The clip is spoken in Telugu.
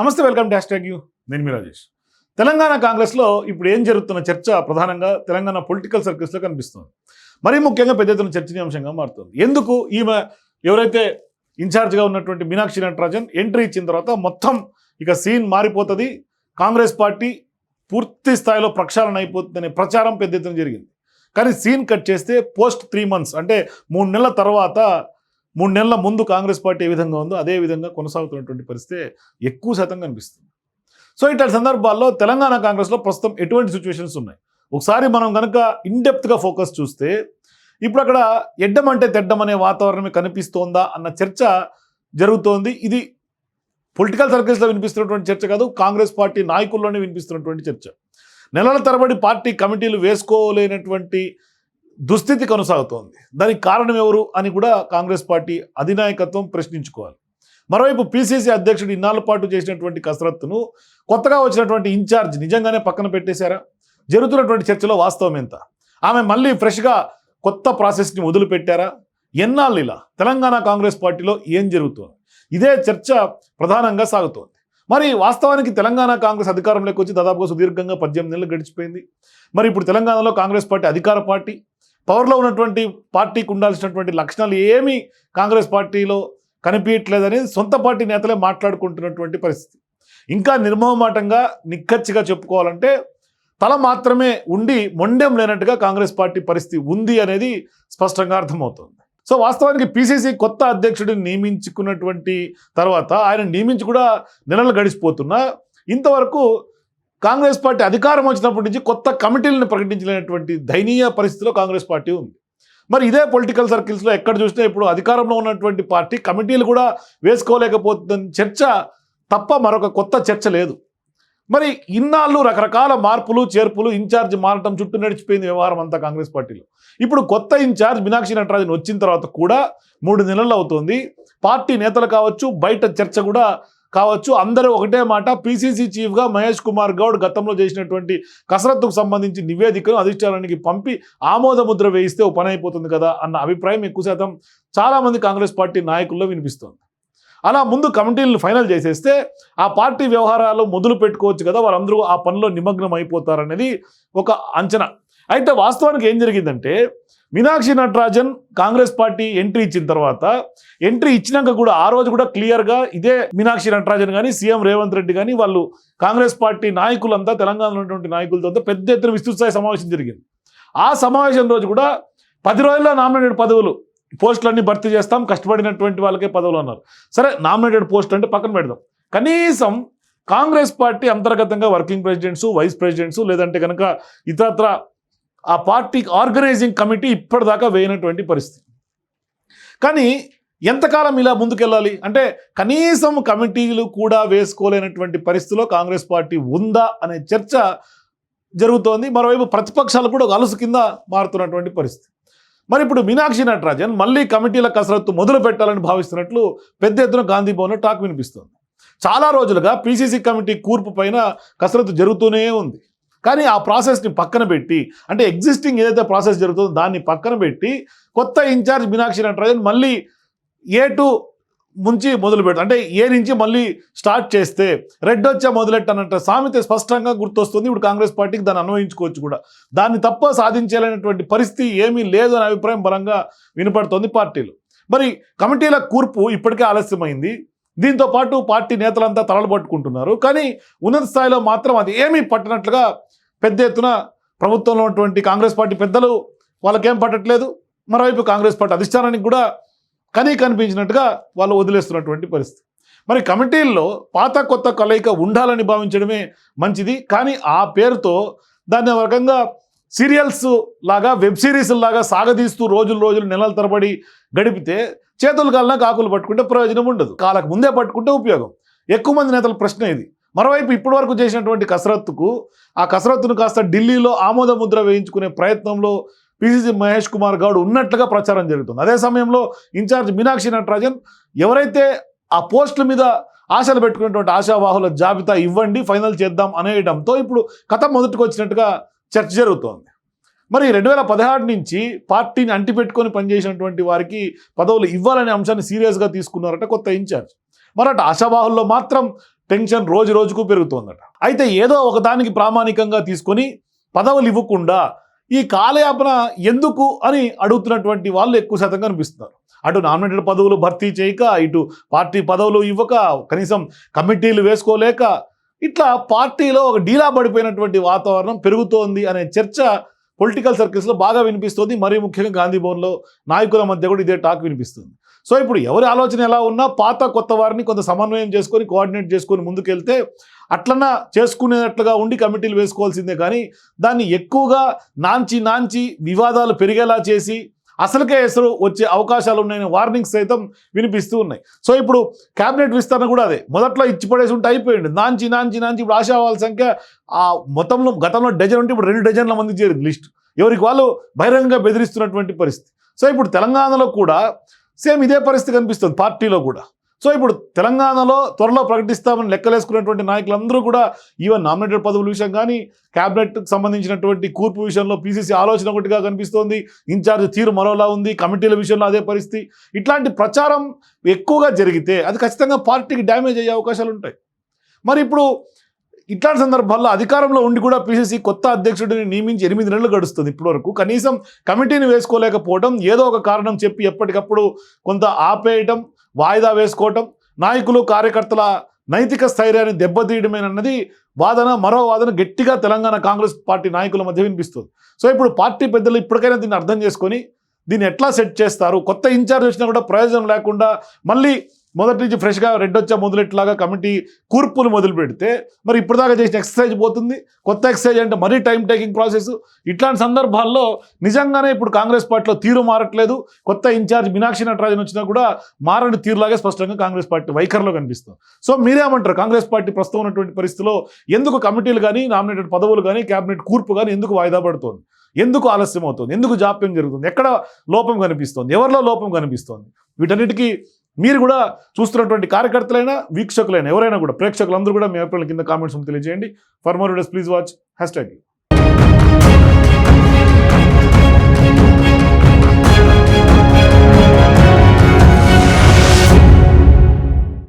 నమస్తే వెల్కమ్ డాష్ ట్యాగ్ యూ. నేను మీ రాజేష్. తెలంగాణ కాంగ్రెస్లో ఇప్పుడు ఏం జరుగుతున్న చర్చ ప్రధానంగా తెలంగాణ పొలిటికల్ సర్కిల్స్లో కనిపిస్తుంది. మరీ ముఖ్యంగా పెద్ద ఎత్తున చర్చనీయాంశంగా మారుతుంది. ఎందుకు ఈమె ఎవరైతే ఇన్ఛార్జ్గా ఉన్నటువంటి మీనాక్షి నటరాజన్ ఎంట్రీ ఇచ్చిన తర్వాత మొత్తం ఇక సీన్ మారిపోతుంది. కాంగ్రెస్ పార్టీ పూర్తి స్థాయిలో ప్రక్షాళన అయిపోతుందనే ప్రచారం పెద్ద ఎత్తున జరిగింది. కానీ సీన్ కట్ చేస్తే పోస్ట్ త్రీ మంత్స్ అంటే మూడు నెలల తర్వాత మూడు నెలల ముందు కాంగ్రెస్ పార్టీ ఏ విధంగా ఉందో అదే విధంగా కొనసాగుతున్నటువంటి పరిస్థితి ఎక్కువ శాతం కనిపిస్తుంది. సో ఇట్లాంటి సందర్భాల్లో తెలంగాణ కాంగ్రెస్లో ప్రస్తుతం ఎటువంటి సిచ్యువేషన్స్ ఉన్నాయి? ఒకసారి మనం కనుక ఇన్డెప్త్గా ఫోకస్ చూస్తే ఇప్పుడు అక్కడ ఎడ్డం అంటే తెడ్డం అనే వాతావరణమే కనిపిస్తోందా అన్న చర్చ జరుగుతోంది. ఇది పొలిటికల్ సర్కిల్స్లో వినిపిస్తున్నటువంటి చర్చ కాదు కాంగ్రెస్ పార్టీ నాయకుల్లోనే వినిపిస్తున్నటువంటి చర్చ. నెలల తరబడి పార్టీ కమిటీలు వేసుకోలేనటువంటి దుస్థితి కొనసాగుతోంది. దానికి కారణం ఎవరు అని కూడా కాంగ్రెస్ పార్టీ అధినాయకత్వం ప్రశ్నించుకోవాలి. మరోవైపు పిసిసి అధ్యక్షుడు ఇన్నాళ్ళ పాటు చేసినటువంటి కసరత్తును కొత్తగా వచ్చినటువంటి ఇన్ఛార్జ్ నిజంగానే పక్కన పెట్టేశారా? జరుగుతున్నటువంటి చర్చలో వాస్తవం ఎంత? ఆమె మళ్ళీ ఫ్రెష్గా కొత్త ప్రాసెస్ని మొదలుపెట్టారా ఎన్నాళ్ళు ఇలా? తెలంగాణ కాంగ్రెస్ పార్టీలో ఏం జరుగుతోంది? ఇదే చర్చ ప్రధానంగా సాగుతోంది. మరి వాస్తవానికి తెలంగాణ కాంగ్రెస్ అధికారంలోకి వచ్చి దాదాపుగా సుదీర్ఘంగా పద్దెనిమిది నెలలు గడిచిపోయింది. మరి ఇప్పుడు తెలంగాణలో కాంగ్రెస్ పార్టీ అధికార పార్టీ పవర్లో ఉన్నటువంటి పార్టీకి ఉండాల్సినటువంటి లక్షణాలు ఏమీ కాంగ్రెస్ పార్టీలో కనిపించట్లేదని సొంత పార్టీ నేతలే మాట్లాడుకుంటున్నటువంటి పరిస్థితి. ఇంకా నిర్మోహమాటంగా నిక్కచ్చిగా చెప్పుకోవాలంటే తల మాత్రమే ఉండి మొండెం లేనట్టుగా కాంగ్రెస్ పార్టీ పరిస్థితి ఉంది అనేది స్పష్టంగా అర్థమవుతుంది. సో వాస్తవానికి పీసీసీ కొత్త అధ్యక్షుడిని నియమించుకున్నటువంటి తర్వాత ఆయన నియమించి కూడా నెలలు గడిచిపోతున్నా ఇంతవరకు కాంగ్రెస్ పార్టీ అధికారం వచ్చినప్పటి నుంచి కొత్త కమిటీలను ప్రకటించలేనటువంటి దయనీయ పరిస్థితిలో కాంగ్రెస్ పార్టీ ఉంది. మరి ఇదే పొలిటికల్ సర్కిల్స్లో ఎక్కడ చూసినా ఇప్పుడు అధికారంలో ఉన్నటువంటి పార్టీ కమిటీలు కూడా వేసుకోలేకపోతుందని చర్చ తప్ప మరొక కొత్త చర్చ లేదు. మరి ఇన్నాళ్ళు రకరకాల మార్పులు చేర్పులు ఇన్ఛార్జ్ మారటం చుట్టూ నడిచిపోయింది వ్యవహారం అంతా కాంగ్రెస్ పార్టీలో. ఇప్పుడు కొత్త ఇన్ఛార్జ్ మీనాక్షి నటరాజన్ వచ్చిన తర్వాత కూడా మూడు నెలలు అవుతుంది. పార్టీ నేతలు కావచ్చు బయట చర్చ కూడా కావచ్చు అందరూ ఒకటే మాట పిసిసి చీఫ్గా మహేష్ కుమార్ గౌడ్ గతంలో చేసినటువంటి కసరత్తుకు సంబంధించి నివేదికను అధిష్టానానికి పంపి ఆమోదముద్ర వేయిస్తే ఓ పని అయిపోతుంది కదా అన్న అభిప్రాయం ఎక్కువ శాతం చాలామంది కాంగ్రెస్ పార్టీ నాయకుల్లో వినిపిస్తోంది. అలా ముందు కమిటీలను ఫైనల్ చేసేస్తే ఆ పార్టీ వ్యవహారాలు మొదలు పెట్టుకోవచ్చు కదా వారందరూ ఆ పనిలో నిమగ్నం అయిపోతారనేది ఒక అంచనా. అయితే వాస్తవానికి ఏం జరిగిందంటే మీనాక్షి నటరాజన్ కాంగ్రెస్ పార్టీ ఎంట్రీ ఇచ్చిన తర్వాత ఎంట్రీ ఇచ్చినాక కూడా ఆ రోజు కూడా క్లియర్గా ఇదే మీనాక్షి నటరాజన్ కానీ సీఎం రేవంత్ రెడ్డి కానీ వాళ్ళు కాంగ్రెస్ పార్టీ నాయకులంతా తెలంగాణలో ఉన్నటువంటి నాయకులతో పెద్ద ఎత్తున విస్తృత స్థాయి సమావేశం జరిగింది. ఆ సమావేశం రోజు కూడా పది రోజుల్లో నామినేటెడ్ పదవులు పోస్టులన్నీ భర్తీ చేస్తాం కష్టపడినటువంటి వాళ్ళకే పదవులు అన్నారు. సరే నామినేటెడ్ పోస్ట్ అంటే పక్కన పెడదాం. కనీసం కాంగ్రెస్ పార్టీ అంతర్గతంగా వర్కింగ్ ప్రెసిడెంట్స్ వైస్ ప్రెసిడెంట్స్ లేదంటే కనుక ఇతరత్ర ఆ పార్టీ ఆర్గనైజింగ్ కమిటీ ఇప్పటిదాకా వేయనటువంటి పరిస్థితి. కానీ ఎంతకాలం ఇలా ముందుకెళ్ళాలి? అంటే కనీసం కమిటీలు కూడా వేసుకోలేనటువంటి పరిస్థితిలో కాంగ్రెస్ పార్టీ ఉందా అనే చర్చ జరుగుతోంది. మరోవైపు ప్రతిపక్షాలు కూడా ఒక అలుసు కింద మారుతున్నటువంటి పరిస్థితి. మరి ఇప్పుడు మీనాక్షి నటరాజన్ మళ్ళీ కమిటీల కసరత్తు మొదలు పెట్టాలని భావిస్తున్నట్లు పెద్ద ఎత్తున గాంధీ భవన్లో టాక్ వినిపిస్తోంది. చాలా రోజులుగా పీసీసీ కమిటీ కూర్పు పైన కసరత్తు జరుగుతూనే ఉంది. కానీ ఆ ప్రాసెస్ని పక్కన పెట్టి అంటే ఎగ్జిస్టింగ్ ఏదైతే ప్రాసెస్ జరుగుతుందో దాన్ని పక్కన పెట్టి కొత్త ఇన్ఛార్జ్ మీనాక్షి నటరాజన్ మళ్ళీ ఏ టు ముంచి మొదలు పెడతాం అంటే ఏ నుంచి మళ్ళీ స్టార్ట్ చేస్తే రెడ్ వచ్చా మొదలెట్టనంట సామెత స్పష్టంగా గుర్తొస్తుంది. ఇప్పుడు కాంగ్రెస్ పార్టీకి దాన్ని అన్వయించుకోవచ్చు కూడా. దాన్ని తప్ప సాధించాలనేటువంటి పరిస్థితి ఏమీ లేదు అనే అభిప్రాయం బలంగా వినపడుతోంది పార్టీలు. మరి కమిటీల కూర్పు ఇప్పటికే ఆలస్యమైంది. దీంతో పాటు పార్టీ నేతలంతా తలలు పట్టుకుంటున్నారు. కానీ ఉన్నత స్థాయిలో మాత్రం అది ఏమీ పట్టనట్లుగా పెద్ద ఎత్తున ప్రభుత్వంలో ఉన్నటువంటి కాంగ్రెస్ పార్టీ పెద్దలు వాళ్ళకేం పట్టట్లేదు. మరోవైపు కాంగ్రెస్ పార్టీ అధిష్టానానికి కూడా కనీ కనిపించినట్టుగా వాళ్ళు వదిలేస్తున్నటువంటి పరిస్థితి. మరి కమిటీల్లో పాత కొత్త కలయిక ఉండాలని భావించడమే మంచిది. కానీ ఆ పేరుతో దాన్ని ఒక రకంగా సీరియల్స్ లాగా వెబ్ సిరీస్ లాగా సాగదీస్తూ రోజులు రోజులు నెలల తరబడి గడిపితే చేతులు కాలినా కాకులు పట్టుకుంటే ప్రయోజనం ఉండదు. కాలకు ముందే పట్టుకుంటే ఉపయోగం. ఎక్కువ మంది నేతల ప్రశ్న ఇది. మరోవైపు ఇప్పటి వరకు చేసినటువంటి కసరత్తుకు ఆ కసరత్తును కాస్త ఢిల్లీలో ఆమోద ముద్ర వేయించుకునే ప్రయత్నంలో పిసిసి మహేష్ కుమార్ గౌడ్ ఉన్నట్లుగా ప్రచారం జరుగుతుంది. అదే సమయంలో ఇన్ఛార్జ్ మీనాక్షి నటరాజన్ ఎవరైతే ఆ పోస్టుల మీద ఆశలు పెట్టుకున్నటువంటి ఆశావాహుల జాబితా ఇవ్వండి ఫైనల్ చేద్దాం అనేయడంతో ఇప్పుడు కథ మొదటికి వచ్చినట్టుగా చర్చ జరుగుతోంది. మరి రెండు వేల పదహారు నుంచి పార్టీని అంటిపెట్టుకొని పనిచేసినటువంటి వారికి పదవులు ఇవ్వాలనే అంశాన్ని సీరియస్గా తీసుకున్నారట కొత్త ఇన్ఛార్జ్. మరి అటు ఆశావాహుల్లో మాత్రం టెన్షన్ రోజు రోజుకు పెరుగుతోందట. అయితే ఏదో ఒకదానికి ప్రామాణికంగా తీసుకొని పదవులు ఇవ్వకుండా ఈ కాలయాపన ఎందుకు అని అడుగుతున్నటువంటి వాళ్ళు ఎక్కువ శాతం కనిపిస్తున్నారు. అటు నామినేటెడ్ పదవులు భర్తీ చేయక ఇటు పార్టీ పదవులు ఇవ్వక కనీసం కమిటీలు వేసుకోలేక ఇట్లా పార్టీలో ఒక డీలా పడిపోయినటువంటి వాతావరణం పెరుగుతోంది అనే చర్చ పొలిటికల్ సర్కిల్స్లో బాగా వినిపిస్తుంది. మరీ ముఖ్యంగా గాంధీ భవన్లో నాయకుల మధ్య కూడా ఇదే టాక్ వినిపిస్తుంది. సో ఇప్పుడు ఎవరి ఆలోచన ఎలా ఉన్నా పాత కొత్త వారిని కొంత సమన్వయం చేసుకొని కోఆర్డినేట్ చేసుకొని ముందుకెళ్తే అట్లన్నా చేసుకునేటట్లుగా ఉండి కమిటీలు వేసుకోవాల్సిందే. కానీ దాన్ని ఎక్కువగా నాంచి నాంచి వివాదాలు పెరిగేలా చేసి అసలుకే ఎసరు వచ్చే అవకాశాలు ఉన్నాయని వార్నింగ్స్ సైతం వినిపిస్తూ ఉన్నాయి. సో ఇప్పుడు క్యాబినెట్ విస్తరణ కూడా అదే. మొదట్లో ఇచ్చి పడేసి ఉంటే అయిపోయింది నాంచి నాంచి నాంచి ఇప్పుడు ఆశావాల సంఖ్య ఆ మొత్తంలో గతంలో డజన్ ఉంటే ఇప్పుడు రెండు డజన్ల మంది చేరింది లిస్ట్. ఎవరికి వాళ్ళు బహిరంగంగా బెదిరిస్తున్నటువంటి పరిస్థితి. సో ఇప్పుడు తెలంగాణలో కూడా సేమ్ ఇదే పరిస్థితి కనిపిస్తుంది పార్టీలో కూడా. సో ఇప్పుడు తెలంగాణలో త్వరలో ప్రకటిస్తామని లెక్కలేసుకున్నటువంటి నాయకులందరూ కూడా ఈవెన్ నామినేటెడ్ పదవుల విషయం కానీ క్యాబినెట్కి సంబంధించినటువంటి కూర్పు విషయంలో పీసీసీ ఆలోచన ఒకటిగా కనిపిస్తోంది. ఇన్ఛార్జ్ తీరు మరోలా ఉంది. కమిటీల విషయంలో అదే పరిస్థితి. ఇట్లాంటి ప్రచారం ఎక్కువగా జరిగితే అది ఖచ్చితంగా పార్టీకి డ్యామేజ్ అయ్యే అవకాశాలు ఉంటాయి. మరి ఇప్పుడు ఇట్లాంటి సందర్భాల్లో అధికారంలో ఉండి కూడా పీసీసీ కొత్త అధ్యక్షుడిని నియమించి ఎనిమిది నెలలు గడుస్తుంది ఇప్పటివరకు. కనీసం కమిటీని వేసుకోలేకపోవడం ఏదో ఒక కారణం చెప్పి ఎప్పటికప్పుడు కొంత ఆపేయటం వాయిదా వేసుకోవటం నాయకులు కార్యకర్తల నైతిక స్థైర్యాన్ని దెబ్బతీయడమేనన్నది వాదన మరో వాదన గట్టిగా తెలంగాణ కాంగ్రెస్ పార్టీ నాయకుల మధ్య వినిపిస్తుంది. సో ఇప్పుడు పార్టీ పెద్దలు ఇప్పటికైనా దీన్ని అర్థం చేసుకొని దీన్ని ఎట్లా సెట్ చేస్తారు? కొత్త ఇన్ఛార్జ్ వచ్చినా కూడా ప్రయోజనం లేకుండా మళ్ళీ మొదటి నుంచి ఫ్రెష్గా రెడ్ వచ్చా మొదలెట్లాగా కమిటీ కూర్పులు మొదలు పెడితే మరి ఇప్పటిదాకా చేసిన ఎక్సర్సైజ్ పోతుంది. కొత్త ఎక్సర్సైజ్ అంటే మరీ టైం టేకింగ్ ప్రాసెస్. ఇట్లాంటి సందర్భాల్లో నిజంగానే ఇప్పుడు కాంగ్రెస్ పార్టీలో తీరు మారట్లేదు. కొత్త ఇన్ఛార్జ్ మీనాక్షి నటరాజన్ వచ్చినా కూడా మారని తీరులాగే స్పష్టంగా కాంగ్రెస్ పార్టీ వైఖరిలో కనిపిస్తుంది. సో మీరేమంటారు? కాంగ్రెస్ పార్టీ ప్రస్తుతం ఉన్నటువంటి పరిస్థితిలో ఎందుకు కమిటీలు కానీ నామినేటెడ్ పదవులు కానీ కేబినెట్ కూర్పు కానీ ఎందుకు వాయిదా పడుతోంది? ఎందుకు ఆలస్యం అవుతుంది? ఎందుకు జాప్యం జరుగుతుంది? ఎక్కడ లోపం కనిపిస్తోంది? ఎవరిలో లోపం కనిపిస్తోంది? వీటన్నిటికీ మీరు కూడా చూస్తున్నటువంటి కార్యకర్తలైనా వీక్షకులైనా ఎవరైనా కూడా ప్రేక్షకులందరూ కూడా మీ అభిప్రాయాలు కింద కామెంట్స్ తెలియజేయండి. For more videos please watch hashtag